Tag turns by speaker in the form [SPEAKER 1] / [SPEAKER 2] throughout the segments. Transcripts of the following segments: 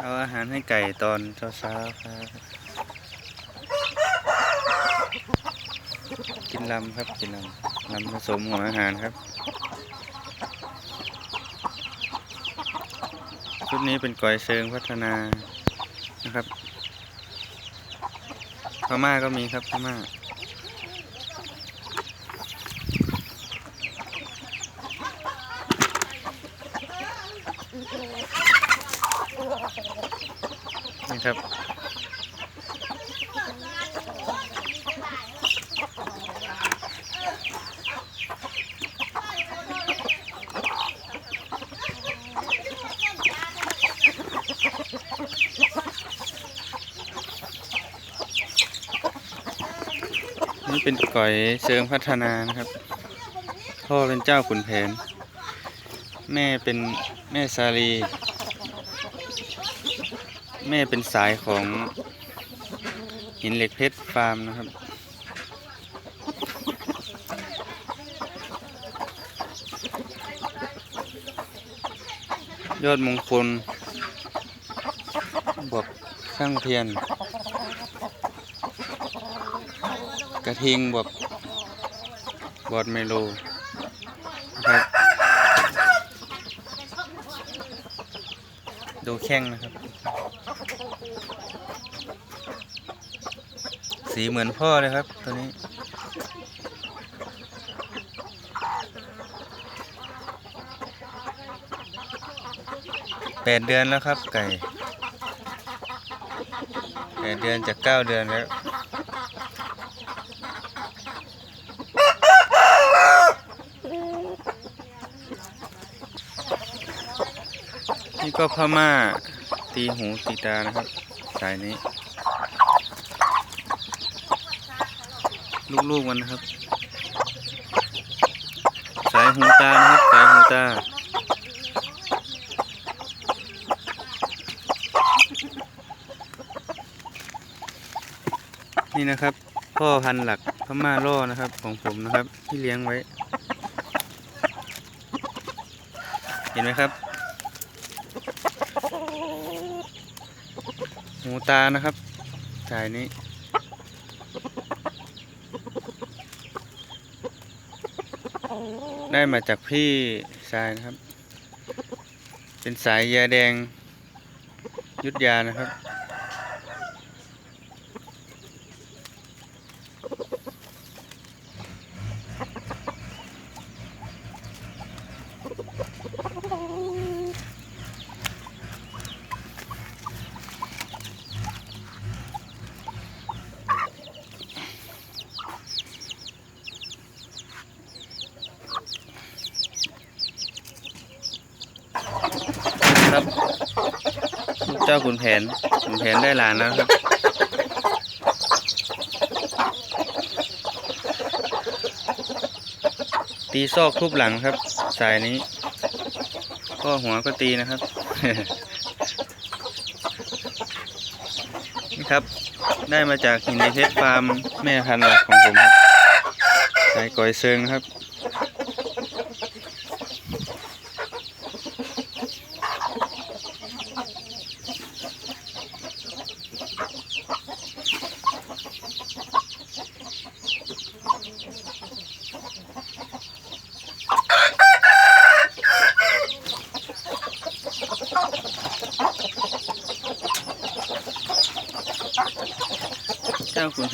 [SPEAKER 1] เอาอาหารให้ไก่ตอนเช้าๆครับ กินลำครับกินลำลำผสมหัวอาหารครับ ชุดนี้เป็นก่อยเชิงพัฒนานะครับพม่าก็มีครับพม่า นี่ครับนี่เป็นก่อยเชิงพัฒนานะครับ พ่อเป็นเจ้าขุนแผน แม่เป็นแม่สาลี แม่เป็นสายของหินเหล็กเพชรฟาร์มนะครับ ยอดมงคลบวกข้างเทียน กระทิงบวกบอดเมโลครับดูแข้งนะครับ สีเหมือนพ่อเลยครับ ตัวนี้ แปดเดือนแล้วครับไก่ แปดเดือนจากเก้าเดือนแล้ว นี่ก็พม่าตีหูตีตานะครับ สายนี้ ลูกๆมันนะครับ สายหูตานะครับ สายหูตานี่นะครับ พ่อพันหลักพม่าล่อนะครับ ของผมนะครับ ที่เลี้ยงไว้ เห็นไหมครับ หูตานะครับสายนี้ ได้มาจากพี่ชายนะครับ เป็นสายยาแดงยุทธยานะครับ ครับลูกเจ้าขุนแผนขุนแผนได้หลานแล้วครับ ตีซอกทุบหลังครับ สายนี้ ก็หัวก็ตีนะครับ นี่ครับ ได้มาจากหินในเพชรฟาร์มแม่พันธุ์หลักของผมครับสายก่อยเซิงครับ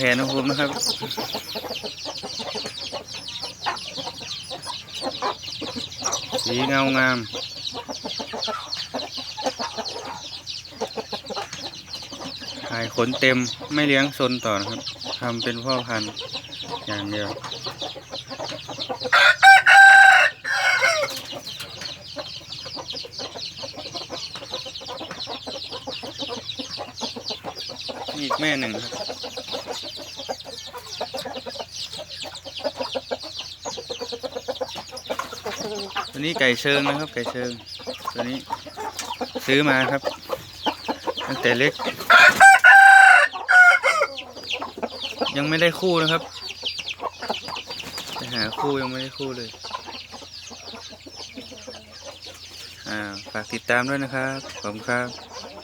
[SPEAKER 1] ผนของผมนะครับ สีเงางามหายขนเต็มไม่เลี้ยงซนต่อนะครับทำเป็นพ่อพันธุ์อย่างเดียวนี่อีกแม่หนึ่งครับ ตัวนี้ไก่เชิงนะครับ ไก่เชิง ตัวนี้ซื้อมาครับ ตั้งแต่เล็ก ยังไม่ได้คู่นะครับไปหาคู่ยังไม่ได้คู่เลยอ่าฝากติดตามด้วยนะครับขอบคุณครับ